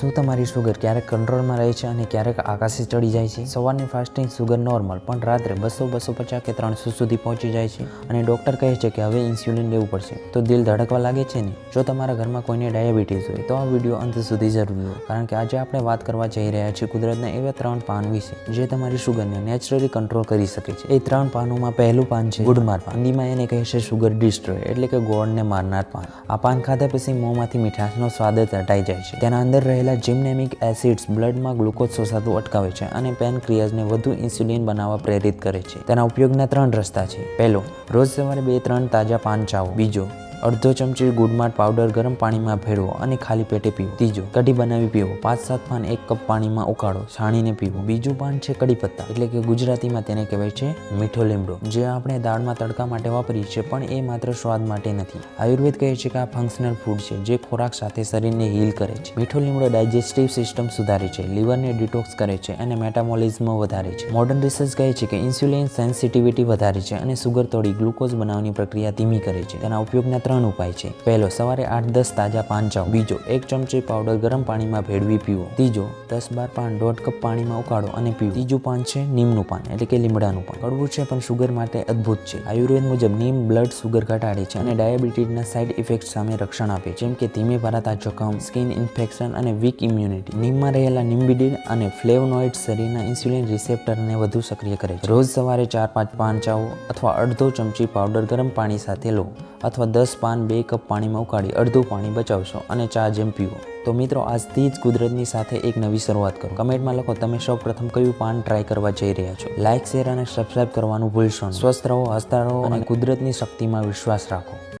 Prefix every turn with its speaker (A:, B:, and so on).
A: શું તમારી શુગર ક્યારેક કંટ્રોલમાં રહે છે અને ક્યારેક આકાશે ચડી જાય છે? સવારની ફાસ્ટિંગ શુગર નોર્મલ પણ રાત્રે બસો બસો પચાસ કે ત્રણસો સુધી પહોંચી જાય છે. અને ડૉક્ટર કહે છે કે હવે ઇન્સ્યુલિન લેવું પડશે. તો દિલ ધડકવા લાગે છે ને? જો તમારા ઘરમાં કોઈને ડાયાબિટીસ હોય, તો આ વીડિયો અંત સુધી જરૂરી હોય કારણ કે આજે આપણે વાત કરવા જઈ રહ્યા છીએ કુદરતના એવા ત્રણ પાન વિશે, જે તમારી શુગરને નેચરલી કંટ્રોલ કરી શકે છે. એ ત્રણ પાનોમાં પહેલું પાન છે ગુડમાર પાન. હિન્દીમાં એને કહે છે શુગર ડિસ્ટ્રોય એટલે કે ગોળને મારનાર પાન. આ પાન ખાધા પછી મોંમાંથી મીઠાશનો સ્વાદ જ હટાઈ જાય છે. તેના અંદર રહેલા જીમનેમિક એસિડ્સ બ્લડમાં ગ્લુકોઝ શોષાતું અટકાવે છે અને પેનક્રિયાઝને વધુ ઇન્સ્યુલિન બનાવવા પ્રેરિત કરે છે. તેના ઉપયોગના ત્રણ રસ્તા છે. પહેલો, રોજ સવારે બે ત્રણ તાજા પાન ચાવો બીજો અડધો ચમચી ગુડમાટ પાવડર ગરમ પાણીમાં ભેળવો અને ખાલી પેટે પીવો. ત્રીજો, કઢી બનાવી પીવો. પાંચ, સાત પાન એક કપ પાણીમાં ઉકાળો. છાણીને પીવો. બીજું પાન છે કઢી પત્તા. એટલે કે ગુજરાતીમાં તેને કહેવાય છે મીઠો લીમડો. જે આપણે દાળમાં તડકા માટે વાપરીએ છીએ, પણ એ માત્ર સ્વાદ માટે નથી. આયુર્વેદ કહે છે કે આ ફંક્શનલ ફૂડ છે, જે ખોરાક સાથે શરીરને હીલ કરે છે. મીઠો લીમડો ડાયજેસ્ટિવ સિસ્ટમ સુધારે છે લીવરને ડિટોક્સ કરે છે અને મેટામોલિઝમ વધારે છે. મોડર્ન રિસર્ચ કહે છે કે ઇન્સ્યુલિન સેન્સિટિવિટી વધારે છે અને સુગર તોડી ગ્લુકોઝ બનાવવાની પ્રક્રિયા ધીમી કરે છે. તેના ઉપયોગના ત્રણ ઉપાય છે. પહેલો, સવારે આઠ દસ તાજા પાન ચાવો બીજો, એક ચમચી પાવડર ગરમ પાણીમાં ભેળવી પીવો. ત્રીજો, દસ બાર પાન દોઢ કપ પાણીમાં ઉકાળો અને પીવો. ત્રીજું પાન છે નીમનું પાન, એટલે કે લીમડાનું પાન. કડવું છે પણ શુગર માટે અદ્ભુત છે. આયુર્વેદ મુજબ નીમ બ્લડ શુગર ઘટાડે છે અને ડાયાબિટીસના સાઇડ ઇફેક્ટ સામે રક્ષણ આપે છે. જેમ કે ધીમે ભરાતા જોખમ સ્કિન ઇન્ફેક્શન અને વીક ઇમ્યુનિટી નીમમાં રહેલા નિમ્બિડિન અને ફ્લેવનોઇડ શરીરના ઇન્સ્યુલિન રિસેપ્ટરને વધુ સક્રિય કરે છે. રોજ સવારે ચાર પાંચ પાન ચાવો અથવા અડધો ચમચી પાવડર ગરમ પાણી સાથે લો. અથવા દસ પાન બે કપ પાણીમાં ઉકાળી અડધું પાણી બચાવશો અને ચા જેમ પીવો. તો મિત્રો, આજથી જ કુદરતની સાથે એક નવી શરૂઆત કરો. કમેન્ટમાં લખો, તમે સૌ પ્રથમ કયું પાન ટ્રાય કરવા જઈ રહ્યા છો? લાઇક શેર અને સબસ્ક્રાઇબ કરવાનું ભૂલશો સ્વસ્થ રહો, હસતા રહો અને કુદરતની શક્તિમાં વિશ્વાસ રાખો.